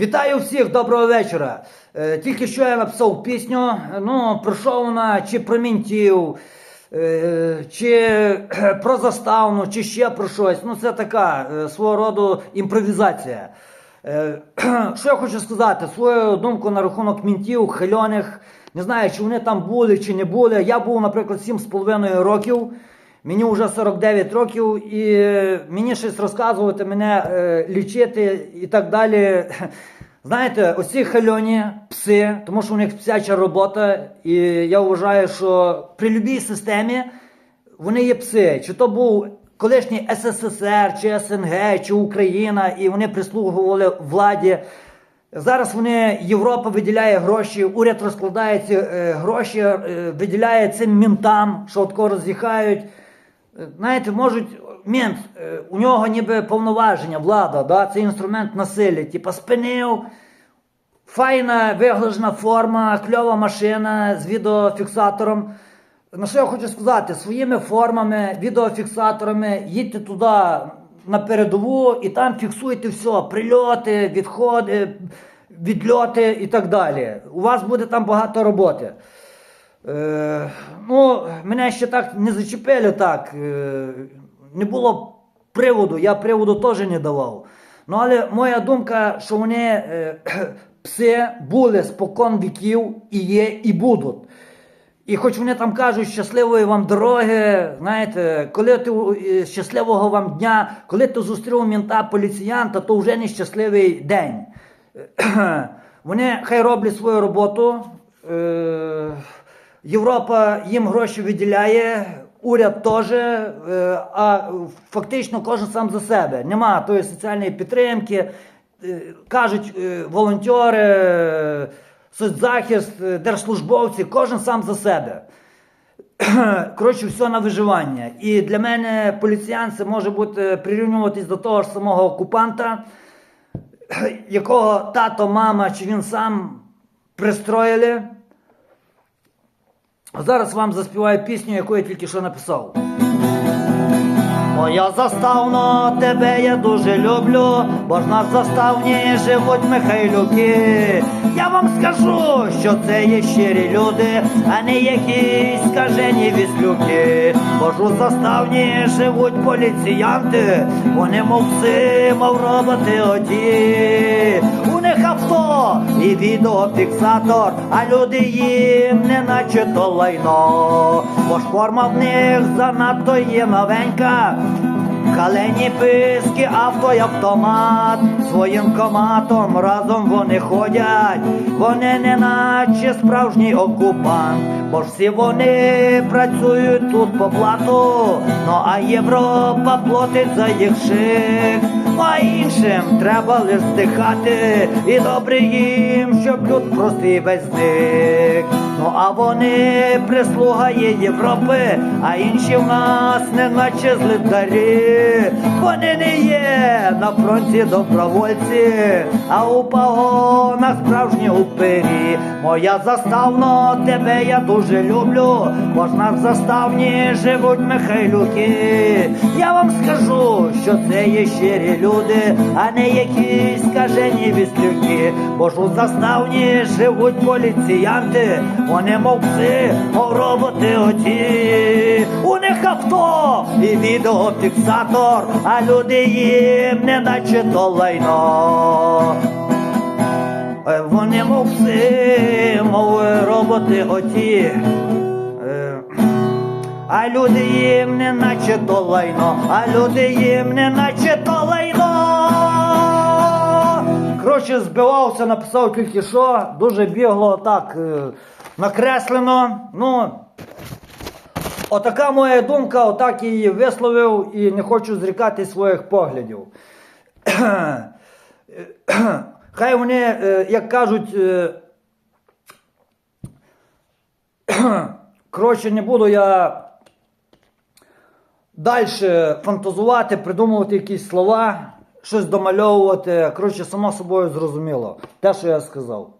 Вітаю всіх, доброго вечора. Е, Тільки що я написав пісню. Ну, про що вона, чи про мінтів, е, чи про заставну, чи ще про щось. Ну, це така е, свого роду імпровізація. Що я хочу сказати? Свою думку на рахунок мінтів, хильоних. Не знаю, чи вони там були, чи не були. Я був, наприклад, 7,5 років. Мені вже 49 років, і е, мені щось розказувати, мене е, лічити і так далі. Знаєте, оці хальоні пси, тому що у них псяча робота, і я вважаю, що при будь-якій системі вони є пси. Чи то був колишній СССР, чи СНГ, чи Україна, і вони прислугували владі. Зараз вони Європа виділяє гроші, уряд розкладає ці е, гроші, е, виділяє цим мінтам, що отко роз'їхають. Знаєте, можуть мент, е, у нього ніби повноваження, влада, да? це інструмент насилля. Типа спинив, файна виглажена форма, кльова машина з відеофіксатором. На що я хочу сказати? Своїми формами, відеофіксаторами їдьте туди на передову і там фіксуйте все: прильоти, відходи, відльоти і так далі. У вас буде там багато роботи. Е, ну, мене ще так не зачепили так. Е, не було приводу, я приводу теж не давав. Ну, але моя думка, що вони е, пси були спокон віків і є, і будуть. І хоч вони там кажуть щасливої вам дороги, знаєте, коли ти е, щасливого вам дня, коли ти зустрів мента поліціянта, то вже не щасливий день. Вони хай роблять свою роботу. Європа їм гроші виділяє, уряд теж, е, а фактично кожен сам за себе. Нема тої соціальної підтримки. Е, Кажуть е, волонтери, соцзахист, держслужбовці, кожен сам за себе. Коротше, все на виживання. І для мене поліціян це може бути прирівнюватись до того ж самого окупанта, якого тато, мама чи він сам пристроїли. Зараз вам заспіваю пісню, яку я тільки що написав. Моя заставно, тебе я дуже люблю, бо ж на заставні живуть Михайлюки. Я вам скажу, що це є щирі люди, а не якісь скажені віслюки. Бо ж у заставні живуть поліціянти, вони мов пси, мов роботи оті. Авто і відеофіксатор, а люди їм не наче то лайно. Бо ж форма в них занадто є новенька. Калені писки, авто й автомат, своїм коматом разом вони ходять, вони не наче справжній окупант, бо ж всі вони працюють тут по блату, ну а Європа платить за їх шик, ну а іншим треба лиш здихати, і добре їм, щоб люд простий весь зник. А вони прислуга Європи, а інші в нас не наче злитарі. Вони не є на фронті добровольці, а у погонах справжні упирі. Моя заставно, тебе я дуже люблю, бо ж на заставні живуть Михайлюки. Я вам скажу, що це є щирі люди, а не якісь скажені віслюки. Бо ж у заставні живуть поліціянти, вони мов пси, роботи оті. У них авто і відеофіксатор, а люди їм не наче то лайно. Е, Вони мов пси, мов роботи оті. Е, А люди їм не наче то лайно, а люди їм не наче то лайно. Коротше, збивався, написав тільки що, дуже бігло так е, накреслено. Ну, отака моя думка, отак я її висловив і не хочу зрікати своїх поглядів. Хай вони, е, як кажуть, е, коротше, не буду я далі фантазувати, придумувати якісь слова, щось домальовувати. Коротше, само собою зрозуміло. Те, що я сказав.